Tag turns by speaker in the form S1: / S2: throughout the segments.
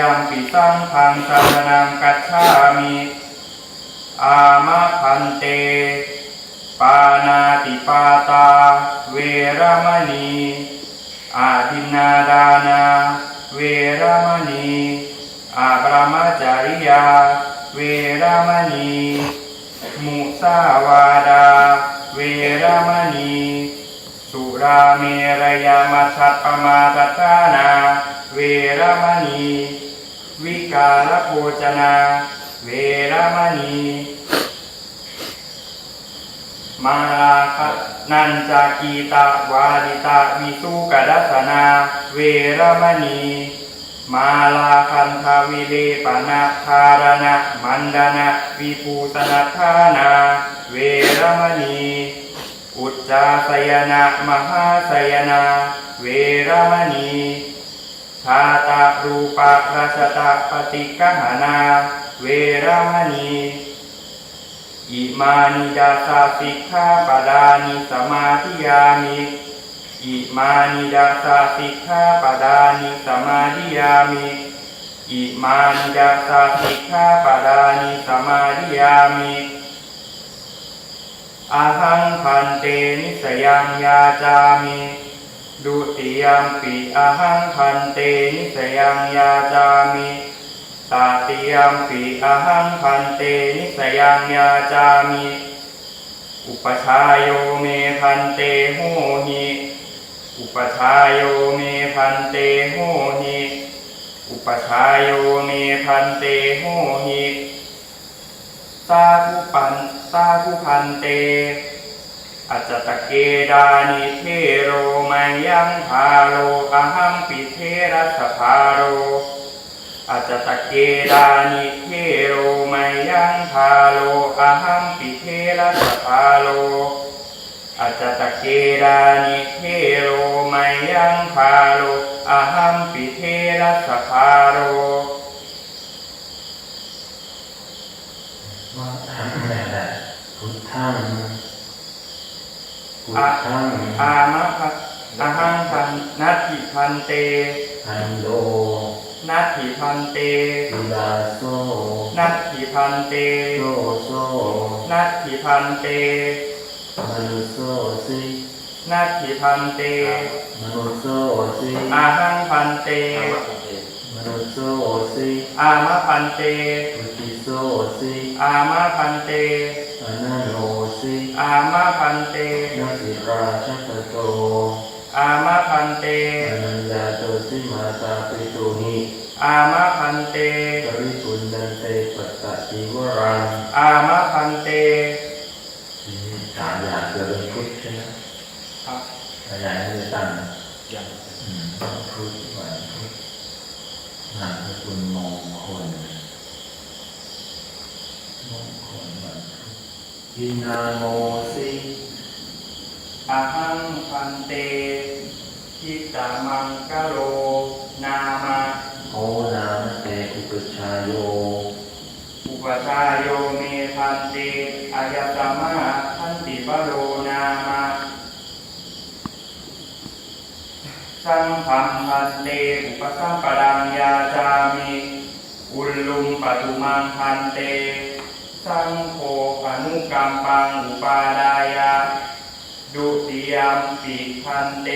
S1: ยมปิสังฆังสารนังกัจฉามิอามะพันเต ปานาติปาตา เวรมณี อาทินนาดานา เวรมณี อาปรมจาริยา เวรมณี มุสาวาดา เวรมณี สุราเมรยามัชฌัปมาทฐานา เวรมณี วิกาลโภจนา เวรมณี มาลาคนันจากีตาวาดิตาวิสุกดัสนา เวรมณี มาลาคันทาวิเลปนะธารณะมันดานะวิภูตนาธานา เวรมณีอุจจาสยนะมหาสยนา เวรมณี ชาตารูปะราชตะปฏิกหานา เวรมณีอิมานิดาสาสิกขาปดานิสมาธิยามิอิมานิดาสาสิกขาปดานิสมาธิยามิอิมานิดาสาสิกขาปดานิสมาธิยามิอาหังพันเตนิสยังยาจามิ ดุติยมปิอหังพันเตนิสยังยาจามิตาติยมปิอหังพันเตนิสยังยาจามิอุปชายโยเมพันเตโหหิอุปชายโยเมพันเตโหหิอุปชายโยเมพันเตโหหิสาธุปันสาธุพันเต อาจจตเกดานิเทโรมัยยังพาโลอหัมปิเทรัสภาโรอาจจตเกดานิเทโรมัยยังพาโลอหัมปิเทรัสภาโลอาจจตเกดานิเทโรมัยยังพาโลอหัมปิเทรัสภาโล
S2: ว่าทำอะไรได้พุทธัง พุทธัง
S1: อามะพัอหังพันนัตถิพันเต
S2: อันโด
S1: นัตถิพันเต
S2: วิลาโซ
S1: นัตถิพันเต
S2: โซโซ
S1: นัตถิพันเต
S2: มนุโซสิ
S1: นัตถิพันเต
S2: มนุโซสิ
S1: อาหังพันเต
S2: มนุโซสิ
S1: อามะพันเต
S2: พุทธิโซสิ
S1: อามะพันเต
S2: อนันโน สิ
S1: อามะพันเต
S2: นักสิราชัตโต
S1: อามะพันเต
S2: อนันยาโตสิมาตาปิตุหิ
S1: อามะพันเต
S2: ปริปุณันเตปัตตะจิวรัง
S1: อามะพันเต
S2: สามอย่างเกิดเป็นพุทธใช่ไหม
S1: ครับ
S2: สามอย่างที่จะตั้ง
S3: ยัง
S2: อืมพุทธวันพุทธนามสกุลมงคลมงคลวันพุธ ยินาโมสิ
S1: อาหังพันเตทิตามังกะโลนามะ
S2: โอนามเตอุปชายโย
S1: อุปชายโยเมพันเตอายตมะทันติปโลนามะสังฆังพันเตอุปสัมปดังยาจามิอุลลุมปตุมังพันเต สังโฆอนุกรรมปังอุปาดายะดุติยมปิพันเต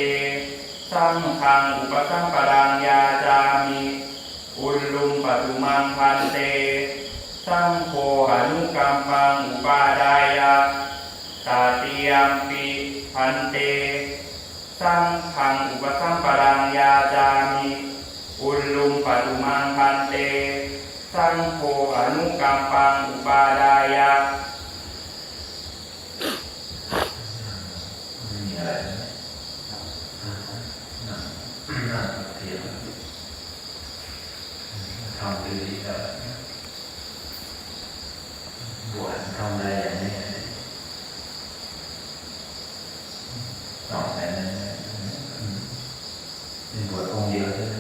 S1: สังฆังอุปสัมปดังยาจามิอุลลุมปตุมังพันเต สังโฆอนุกรรมปังอุปาดายะตาติยมปิพันเต สังฆังอุปสัมปดังยาจามิอุลลุมปตุมังพันเต สังโฆอนุกรรมปังอุปาดายะ
S2: ไม่มีอะไรนะนั่งนั่งเทียบทำดีๆแล้วบวชทำอะไรอย่างนี้ต่อไปนั้นเป็นบวชองค์เดียวใช่ไหม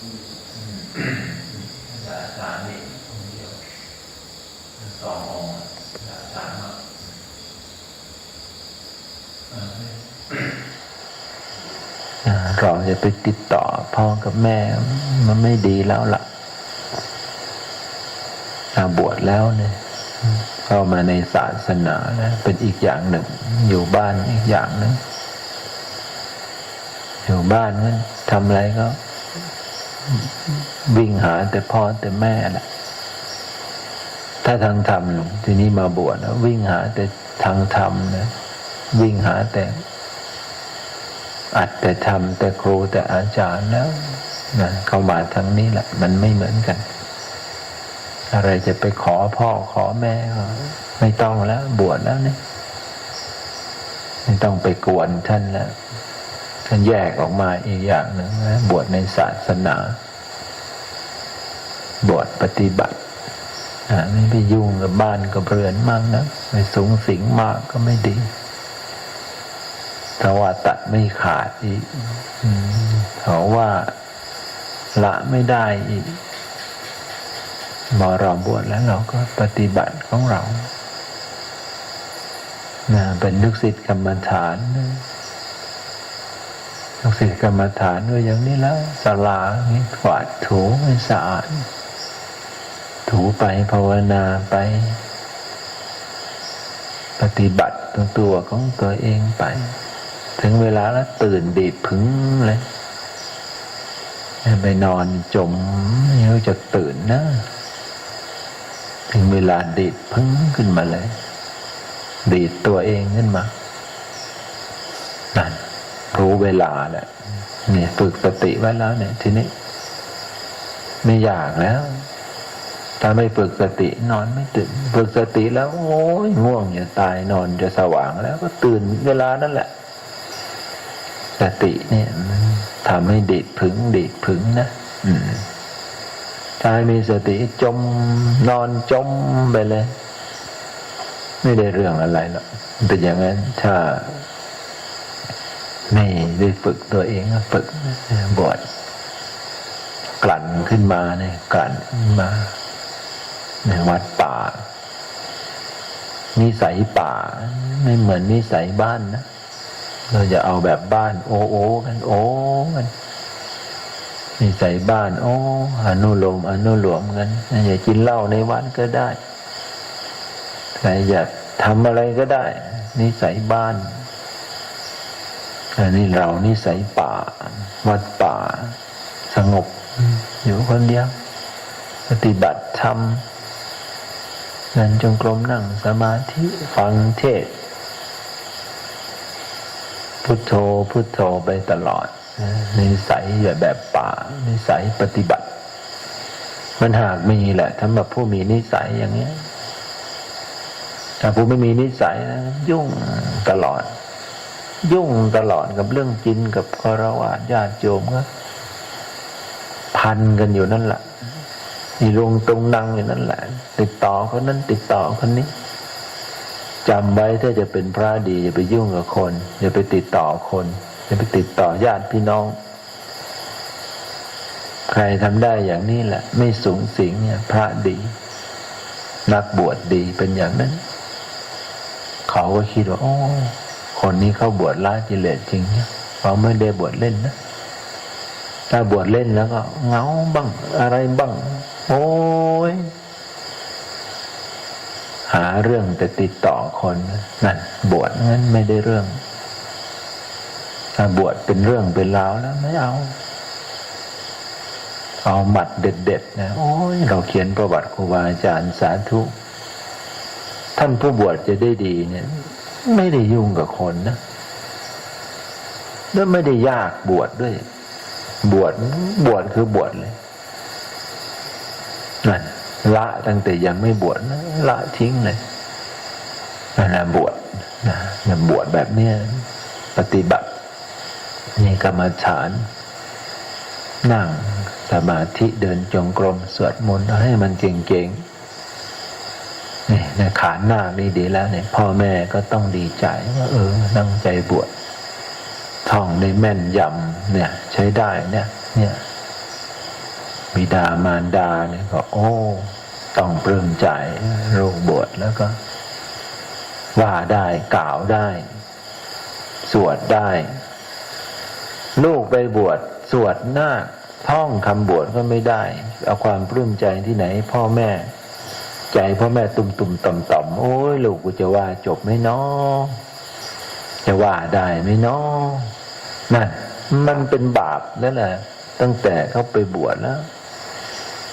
S2: อืมสาสามนี่องค์เดียว สององค์สาสามอะอ่าเราจะไปติดต่อพ่อกับแม่ มันไม่ดีแล้วล่ะถ้าบวชแล้วเนี่ยเข้ามาในศาสนานะเป็นอีกอย่างหนึ่ง อยู่บ้านอีกอย่างหนึ่งอยู่บ้านนั้นทำอะไรก็ วิ่งหาแต่พ่อแต่แม่แหละ ถ้าทางธรรมทีนี้มาบวชนะวิ่งหาแต่ทางธรรมนะวิ่งหาแต่ อัดแต่ทำแต่ครูแต่อาจารย์แล้วนะเข้ามาทางนี้แหละ มันไม่เหมือนกัน อะไรจะไปขอพ่อขอแม่ไม่ต้องแล้ว บวชแล้วเนี่ยไม่ต้องไปกวนท่านแล้วท่านแยกออกมาอีกอย่างหนึ่งนะบวชในศาสนา บวชปฏิบัติ ไม่ไปยุ่งกับบ้านกับเรือนมากนะไม่สูงสิงมากก็ไม่ดีถ้าว่าตัดไม่ขาดอีกเขาว่าละไม่ได้อีกพอเราบวชแล้วเราก็ปฏิบัติของเรานะเป็นลูกศิษย์กรรมฐานลูกศิษย์กรรมฐานก็อย่างนี้แล้วสลานี้กวาดถูให้สะอาด ถูไปภาวนาไป ปฏิบัติตัวตัวของตัวเองไป ถึงเวลาแล้วตื่นดีดผึ้งเลยไปนอนจมไม่รู้จะตื่นนะถึงเวลาดีดพึ่งขึ้นมาเลย ดีดตัวเองขึ้นมานั่นรู้เวลาแหละเนี่ยฝึกสติไว้แล้วเนี่ยทีนี้ ไม่อยากแล้ว ถ้าไม่ฝึกสตินอนไม่ตื่นฝึกสติแล้วโอ้ยง่วงจะตายนอนจะสว่างแล้วก็ตื่นเวลานั่นแหละ สติเนี่ยทำให้ดีดผึงดีดผึงนะอืมถ้าไม่มีสติจมนอนจมไปเลย ไม่ได้เรื่องอะไรหรอกมันเป็นอย่างนั้นถ้าไม่ได้ฝึกตัวเองฝึกบวชกลั่นขึ้นมาเนี่ยกลั่นขึ้นมา วัดป่า นิสัยป่า ไม่เหมือนนิสัยบ้านนะ เราจะเอาแบบบ้าน โอโอกันโอ้กันนิสัยบ้านโอ้อนุโลมอนุหลวมกันอย่ากินเหล้าในวัดก็ได้ใครอยากทำอะไรก็ได้ นิสัยบ้านอันนี้เรานิสัยป่า วัดป่า สงบ อยู่คนเดียว ปฏิบัติธรรม เดินจงกรมนั่งสมาธิฟังเทศ พุทโธพุทโธไปตลอดนะนิสัยแบบป่านิสัยปฏิบัติ มันหากมีแหละสำหรับผู้มีนิสัยอย่างเนี้ยถ้าผู้ไม่มีนิสัยนะยุ่งตลอด ยุ่งตลอดกับเรื่องกินกับคารวะญาติโยมก็พันกันอยู่นั่นแหละ นี่ลงตรงนั่งอยู่นั่นแหละ ติดต่อคนนั้นติดต่อคนนี้จำไว้ถ้าจะเป็นพระดีอย่าไปยุ่งกับคน อย่าไปติดต่อคนอย่าไปติดต่อญาติพี่น้อง ใครทำได้อย่างนี้แหละ ไม่สูงสิงเนี่ยพระดี นักบวชดีเป็นอย่างนั้น เขาก็คิดว่าโอ้คนนี้เขาบวชละกิเลสจริงเนี่ยเขาไม่ได้บวชเล่นนะถ้าบวชเล่นแล้วก็เงาบ้างอะไรบ้าง โอ้ย หาเรื่องแต่ติดต่อคนนั่นบวชงั้นไม่ได้เรื่องถ้าบวชเป็นเรื่องเป็นราวแล้ว ไม่เอา เอาหมัดเด็ดๆนะโอ้ยเราเขียนประวัติครูบาอาจารย์สาธุ ท่านผู้บวชจะได้ดีเนี่ย ไม่ได้ยุ่งกับคนนะแล้วไม่ได้ยากบวชดด้วย บวชบวชคือบวชเลย นั่นละตั้งแต่ยังไม่บวชละทิ้งเลยนั่นะบวชนะนะบวชแบบเนี้ยปฏิบัตินี่กรรมฐาน นั่งสมาธิเดินจงกรมสวดมนต์ให้มันเก่งๆนี่นะขานหน้านี่ดีแล้วเนี่ยพ่อแม่ก็ต้องดีใจว่าเออนั่งใจบวชท่องได้แม่นยำเนี่ย ใช้ได้เนี่ย เนี่ย ดามารดาเนี่ยก็ โอ้ต้องปลื้มใจลูกบวชแล้วก็ ว่าได้กล่าวได้ สวดได้ ลูกไปบวชสวดหน้าท่องคำบวชก็ไม่ได้ เอาความปลื้มใจที่ไหน พ่อแม่ ใจพ่อแม่ตุ่มตุ่มต่อมต่อมโอ้ยลูกกูจะว่าจบไหมเนาะจะว่าได้ไหมเนาะนั่นมันเป็นบาปนั่นแหละตั้งแต่เขาไปบวชแล้ว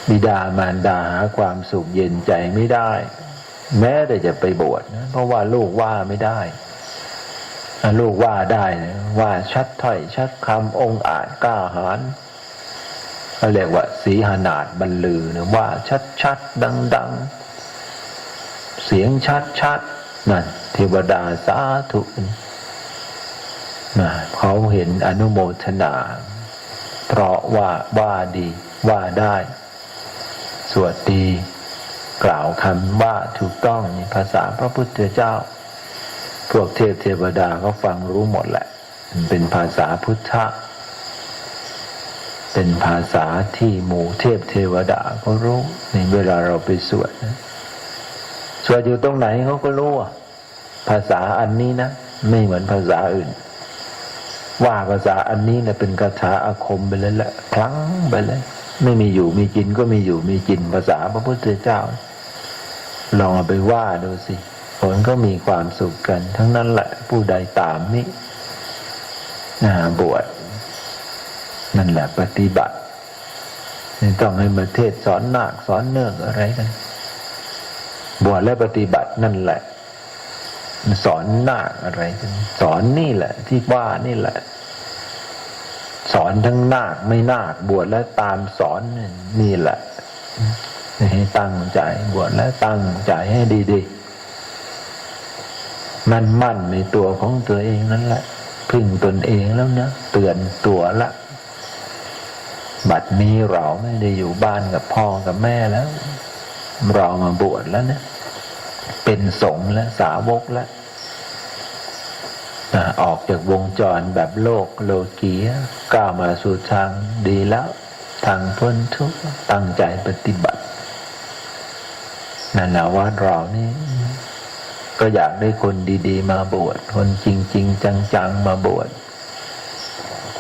S2: บิดามารดาหาความสุขเย็นใจไม่ได้ แม้แต่จะไปบวชนะเพราะว่าลูกว่าไม่ได้ลูกว่าได้นะว่าชัดถ้อยชัดคำองค์อาจกล้าหาญเขาเรียกว่า สีหนาดบรรลือนะว่าชัดชัดดังดังเสียงชัดชัดนั่นเทวดาสาธุนะเขาเห็นอนุโมทนา เพราะว่าว่าดีว่าได้ สวดดี กล่าวคำว่าถูกต้องในภาษาพระพุทธเจ้า พวกเทพเทวดาก็ฟังรู้หมดแหละ เป็นภาษาพุทธะเป็นภาษาที่หมู่เทพเทวดาก็รู้ในเวลาเราไปสวดนะสวดอยู่ตรงไหนเขาก็รู้ภาษาอันนี้นะ ไม่เหมือนภาษาอื่น ว่าภาษาอันนี้นะเป็นคาถาอาคมไปเลยแหละพลั้งไปเลย ไม่มีอยู่มีกินก็มีอยู่มีกินภาษาพระพุทธเจ้า ลองเอาไปว่าดูสิผลก็มีความสุขกัน ทั้งนั้นแหละผู้ใดตามนี้นะบวชนั่นแหละปฏิบัติไม่ต้องให้มาเทศสอนนาคสอนเนื่องอะไรกัน บวชและปฏิบัตินั่นแหละ สอนนาคอะไรกัน สอนนี่แหละ ที่ว่านี่แหละ สอนทั้งนาคไม่นาคบวชแล้วตามสอนนี่แหละให้ตั้งใจบวชแล้วตั้งใจให้ดีๆมันมั่นในตัวของตัวเองนั่นแหละพึ่งตนเองแล้วนะเตือนตัวละ บัดนี้เราไม่ได้อยู่บ้านกับพ่อกับแม่แล้ว เรามาบวชแล้วนะเป็นสงฆ์และสาวกแล้ว ออกจากวงจรแบบโลกโลกีก้าวมาสู่ทางดีแล้ว ทางพ้นทุกข์ตั้งใจปฏิบัตินั่นแหละว่าเรานี่ ก็อยากได้คนดีๆ มาบวชคนจริง ๆ จังๆมาบวช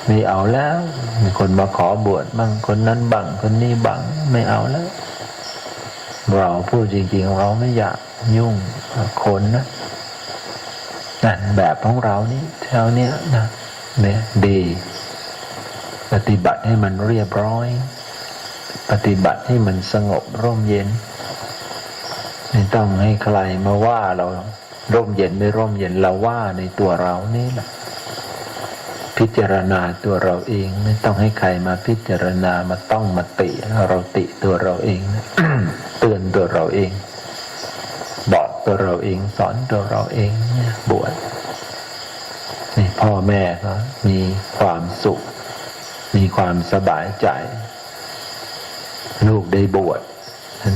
S2: ไม่เอาแล้ว มีคนมาขอบวชบ้างคนนั้นบังคนนี้บังไม่เอาแล้ว เราพูดจริง ๆ เราไม่อยากยุ่งคนนะ นั่นแบบของเรานี่แถวเนี้ยนะเนี่ยดี ปฏิบัติให้มันเรียบร้อย ปฏิบัติให้มันสงบร่มเย็น ไม่ต้องให้ใครมาว่าเราร่มเย็นไม่ร่มเย็นเราว่าในตัวเรานี่แหละพิจารณาตัวเราเองไม่ต้องให้ใครมาพิจารณามาต้องมาติเราติตัวเราเองนะเตือนตัวเราเอง ตัวเราเอง สอนตัวเราเองเนี่ยบวชนี่พ่อแม่ก็มีความสุข มีความสบายใจ ลูกได้บวช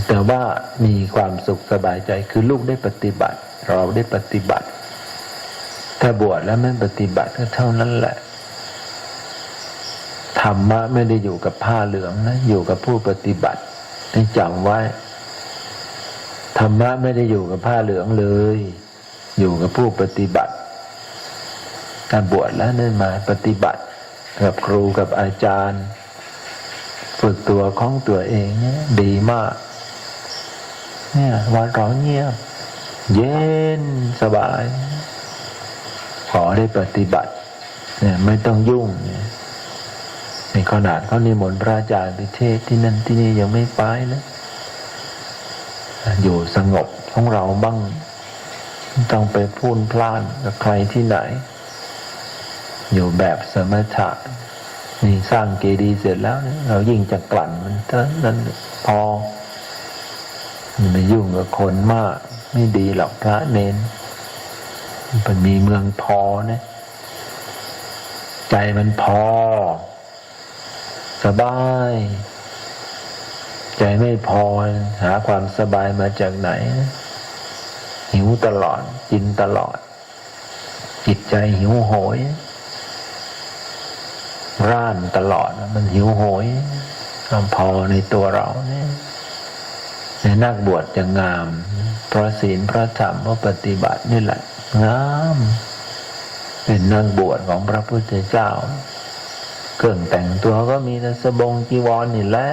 S2: แต่ว่ามีความสุขสบายใจคือลูกได้ปฏิบัติ เราได้ปฏิบัติ ถ้าบวชแล้วไม่ปฏิบัติก็เท่านั้นแหละธรรมะไม่ได้อยู่กับผ้าเหลืองนะ อยู่กับผู้ปฏิบัติให้จำไว้ ธรรมะไม่ได้อยู่กับผ้าเหลืองเลย อยู่กับผู้ปฏิบัติ การบวชแล้วนั่นมาปฏิบัติ กับครูกับอาจารย์ ฝึกตัวของตัวเองเนี่ยดีมาก เนี่ยวันร้อนเงียบ เย็นสบาย ขอได้ปฏิบัติ เนี่ยไม่ต้องยุ่งเนี่ยในขนาดเขานิมนต์พระอาจารย์ไปเทศที่นั่นที่นี่ยังไม่ไปนะ อยู่สงบของเราบ้างต้องไปพูนพล่านกับใครที่ไหน อยู่แบบสมถะนี่สร้างเกดีเสร็จแล้ว เรายิ่งจะกลั่นมันเท่านั้นพออย่าไปยุ่งกับคนมาก ไม่ดีหรอกพระเนนมันมีเมืองพอนะใจมันพอ สบาย ใจไม่พอหาความสบายมาจากไหน หิวตลอดกินตลอด จิตใจหิวโหย ร่านตลอดมันหิวโหยความพอในตัวเราเนี่ยในนักบวชจะงาม เพราะศีลพระธรรมพระปฏิบัตินี่แหละงาม เป็นนักบวชของพระพุทธเจ้า เครื่องแต่งตัวก็มีแต่สบงจีวรนี่แหละ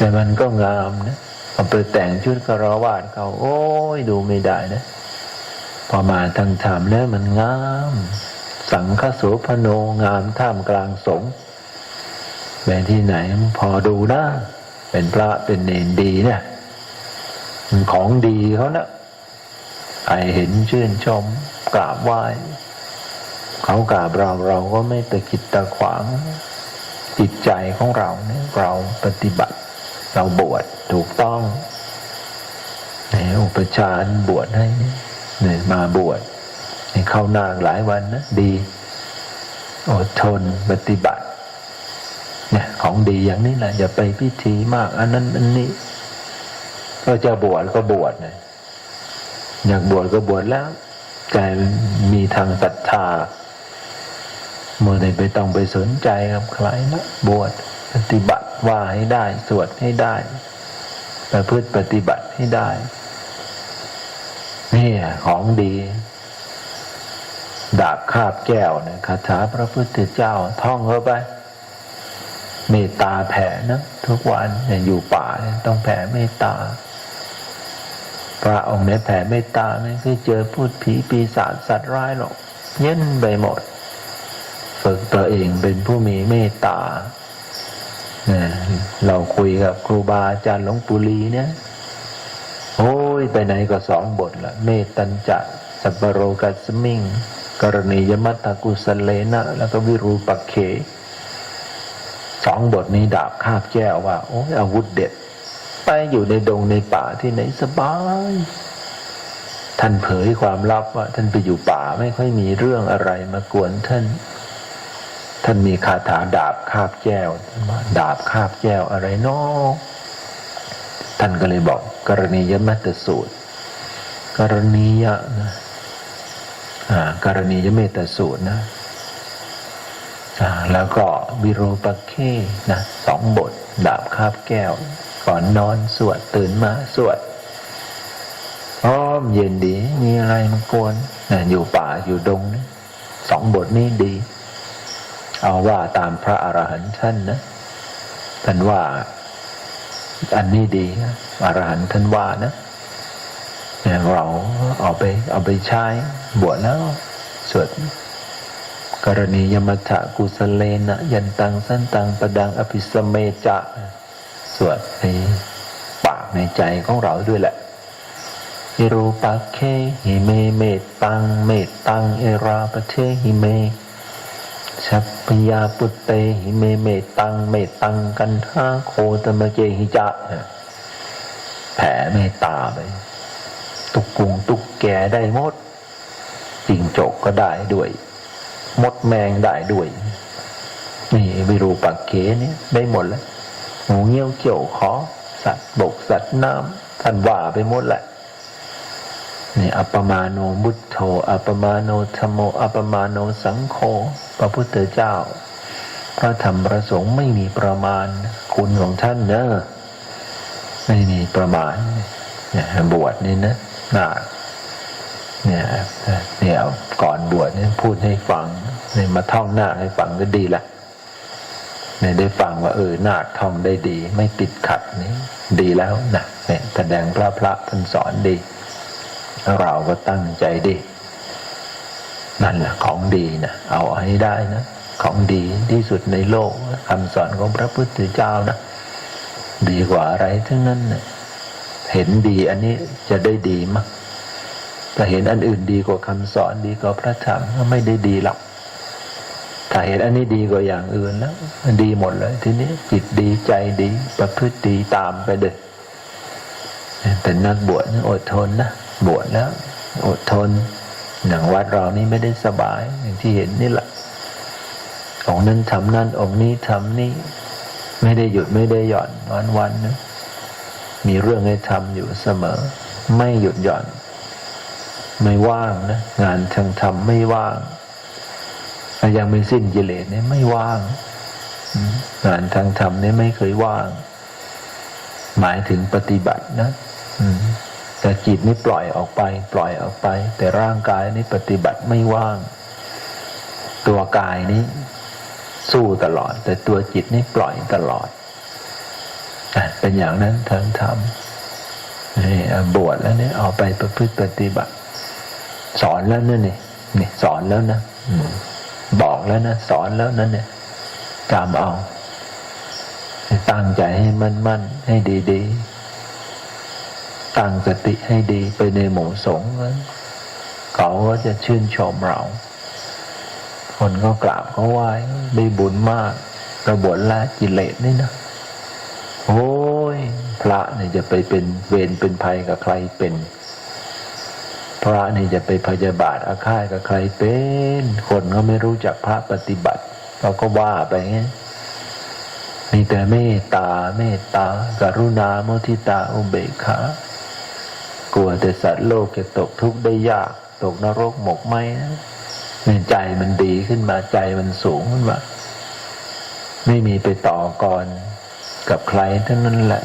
S2: แต่มันก็งามนะเอาไปแต่งชุดคารวาสเขาโอ้ยดูไม่ได้นะพอมาทางธรรมแล้วมันงาม สังฆโสพโนงามท่ามกลางสงฆ์แม้ที่ไหนพอดูนะเป็นพระเป็นเนนดีเนี่ยมันของดีเขานะใครเห็นชื่นชมกราบไหว้เขากราบเราเราก็ไม่ตะกิดตะขวางจิตใจของเราเนี่ยเราปฏิบัติ เราบวชถูกต้องในอุปชาย์บวชให้เนี่ยเนี่ยมาบวชเข้านางหลายวันนะดี อดทนปฏิบัติเนี่ยของดีอย่างนี้แหละอย่าไปพิธีมาก อันนั้นอันนี้ ก็จะบวชก็บวชนะอยากบวชก็บวชแล้วใจมีทางศรัทธาโมเดไปต้องไปสนใจกับใครนะบวชปฏิบัติ ว่าให้ได้ สวดให้ได้ ประพฤติปฏิบัติให้ได้นี่ของดี ดาบคาบแก้วเนี่ยคาถาพระพุทธเจ้า ท่องเข้าไป เมตตาแผ่นะทุกวันเนี่ยอยู่ป่าเนี่ยต้องแผ่เมตตาพระองค์เนี่ยแผ่เมตตาไม่เคยเจอพูดผีปีศาจสัตว์ร้ายหรอก เย็นไปหมด ฝึกตัวเองเป็นผู้มีเมตตา เราคุยกับครูบาอาจารย์หลวงปู่ลีเนี่ย โอ้ยไปไหนก็สองบทละเมตัญจะสัปปโรกัสมิงกรณียมัตตกุสเลนะ แล้วก็วิรูปักเขสองบทนี้ดาบคาบแก้วว่า โอ้ยอาวุธเด็ด ไปอยู่ในดงในป่าที่ไหนสบาย ท่านเผยความลับว่า ท่านไปอยู่ป่าไม่ค่อยมีเรื่องอะไรมากวนท่าน ท่านมีคาถาดาบคาบแก้ว ดาบคาบแก้วอะไรนาะท่านก็เลยบอก กรณียมัตตสูตร กรณียะนะกรณียเมตสูตรนะแล้วก็วิโรปเคนะสองบท ดาบคาบแก้ว ก่อนนอนสวดตื่นมาสวดอ้อมเย็นดี มีอะไรมากวนนะอยู่ป่าอยู่ดงนะสองบทนี้ดี เอาว่าตามพระอรหันต์ท่านนะท่านว่าอันนี้ดีนะอรหันต์ท่านว่านะเราเอาไปเอาไปใช้บวชแล้วสวดกรณียมัจฉกุสเลนะยันตังสันตังประดังอภิสเมจะสวดในปากในใจของเราด้วยแหละอิรูปักเคหิเมเมตตังเมตตังเอราปะเทหิเม ชัพพยาปุตเตหิเมเมตตังเมตตังกันทาโคตมะเจหิจะแผ่เมตตาไปตุกกุงตุกแกได้หมดจิงจกก็ได้ด้วย มดแมงได้ด้วย นี่วิรูปักเขเนี่ยได้หมดแล้วงูเงี้ยวเกี่ยวขอสัตว์บกสัตว์น้ำท่านว่าไปหมดแหละ นี่อัปมาโนมุตโธอัปมาโนธโมอัปมาโนสังโฆพระพุทธเจ้า พระธรรมประสงค์ไม่มีประมาณ คุณของท่านเนอะไม่มีประมาณเนี่ยบวชนี่นะนาคเนี่ยเนี่ยก่อนบวชเนี่ยพูดให้ฟังเนี่ยมาท่องหน้าคให้ฟังก็ดีละเนี่ยได้ฟังว่าเออนาคท่องได้ดี ไม่ติดขัดนี่ดีแล้วนะเนี่ยแสดงพระพระท่านสอนดี เราก็ตั้งใจดีนั่นแหละของดีนะเอาให้ได้นะ ของดีที่สุดในโลกคำสอนของพระพุทธเจ้านะ ดีกว่าอะไรทั้งนั้นเนี่ยเห็นดีอันนี้จะได้ดีมากถ้าเห็นอันอื่นดีกว่าคำสอนดีกว่าพระธรรมก็ไม่ได้ดีหรอกถ้าเห็นอันนี้ดีกว่าอย่างอื่นแล้วมันดีหมดเลยทีนี้จิตดีใจดีประพฤติดีตามไปเด็ดแต่นักบวชนี่อดทนนะ บวชแล้ว อดทนหนังวัดเรานี่ไม่ได้สบายอย่างที่เห็นนี่แหละองนั้นทำนั่นองนี้ทำนี่ไม่ได้หยุดไม่ได้หย่อนวันวันนะมีเรื่องให้ทำอยู่เสมอ ไม่หยุดหย่อน ไม่ว่างนะงานทางธรรมไม่ว่างยังไม่สิ้นกิเลสเนี่ยไม่ว่าง งานทางธรรมเนี่ยไม่เคยว่าง หมายถึงปฏิบัตินะ อืม แต่จิตนี่ปล่อยออกไป ปล่อยออกไป แต่ร่างกายนี่ปฏิบัติไม่ว่าง ตัวกายนี้สู้ตลอด แต่ตัวจิตนี่ปล่อยตลอด เป็นอย่างนั้นเทิงทำนี่บวชแล้วเนี่ยเอาไปประพฤติปฏิบัติ สอนแล้วนั่นนี่นี่สอนแล้วนะอบอกแล้วนะสอนแล้วนั่นเนี่ยจำเอา ตั้งใจให้มั่นมั่นๆให้ดี ๆ ตั้งสติให้ดีไปในหมู่สงฆ์เขาก็จะชื่นชมเรา คนก็กราบเขาไหว้ได้บุญมากกระบวนละกิเลสนี่นะโอ้ยพระเนี่ยจะไปเป็นเวรเป็นภัยกับใครเป็น พระนี่จะไปพยาบาทอาฆาตกับใครเป็น คนก็ไม่รู้จักพระปฏิบัติ เราก็ว่าไปงี้มีแต่เมตตาเมตตากรุณาโมทิตาอุเบกขา กลัวแต่สัตว์โลกจะตกทุกข์ได้ยาก ตกนรกหมกไหมนะเนี่ยใจมันดีขึ้นมาใจมันสูงขึ้นมาไม่มีไปต่อกรกับใครทั้งนั้นแหละ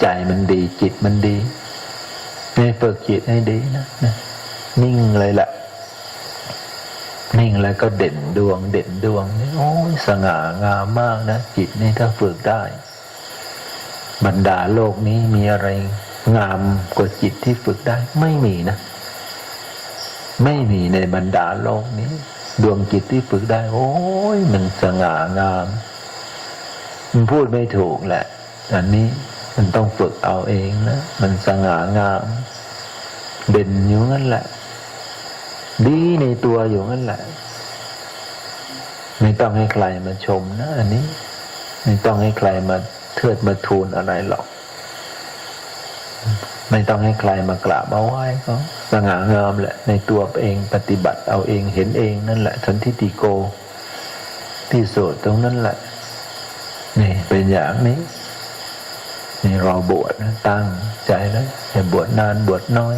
S2: ใจมันดีจิตมันดีไม่ฝึกจิตให้ดีนะนะนิ่งเลยแหละนิ่งแล้วก็เด่นดวง เด่นดวงนี่โอ้ยสง่างามมากนะจิตนี่ถ้าฝึกได้ บรรดาโลกนี้มีอะไร งามกว่าจิตที่ฝึกได้ไม่มีนะ ไม่มีในบรรดาโลกนี้ ดวงจิตที่ฝึกได้ โอ้ยมันสง่างาม มันพูดไม่ถูกแหละ อันนี้มันต้องฝึกเอาเองนะมันสง่างาม เด่นอยู่งั้นแหละ ดีในตัวอยู่งั้นแหละ ไม่ต้องให้ใครมาชมนะ อันนี้ ไม่ต้องให้ใครมาเทิดมาทูลอะไรหรอก ไม่ต้องให้ใครมากราบมาไหว้ก็สง่างามแหละ ในตัวเองปฏิบัติเอาเองเห็นเองนั่นแหละสันทิติโก ที่สุดตรงนั้นแหละ นี่เป็นอย่างนี้ นี่เราบวชนะตั้งใจแล้วอย่าบวชนานบวชน้อย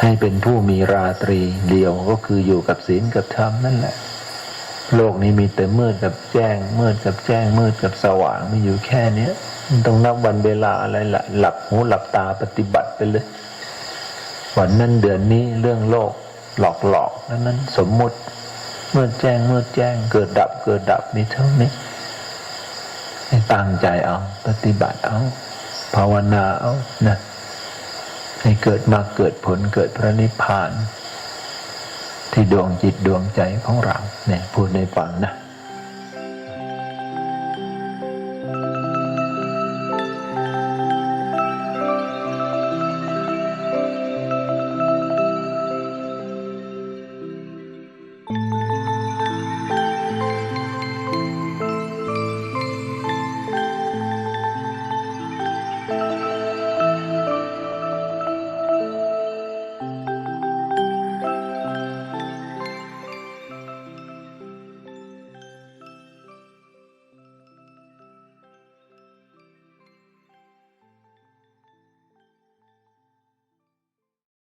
S2: ให้เป็นผู้มีราตรีเดียวก็คืออยู่กับศีลกับธรรมนั่นแหละ โลกนี้มีแต่มืดกับแจ้ง มืดกับแจ้ง มืดกับสว่างมีอยู่แค่เนี้ย ต้องนับวันเวลาอะไรละหลับหูหลับตาปฏิบัติไปเลย วันนั้นเดือนนี้เรื่องโลกหลอกหลอกนั้นนั้นสมมุติ เมืดแจ้งเมืดแจ้งเกิดดับเกิดดับมีเท่านี้ให้ตั้งใจเอา ปฏิบัติเอา ภาวนาเอานะให้เกิดมาเกิดผลเกิดพระนิพพาน ที่ดวงจิตดวงใจของเราเนี่ยพูดในฟังนะ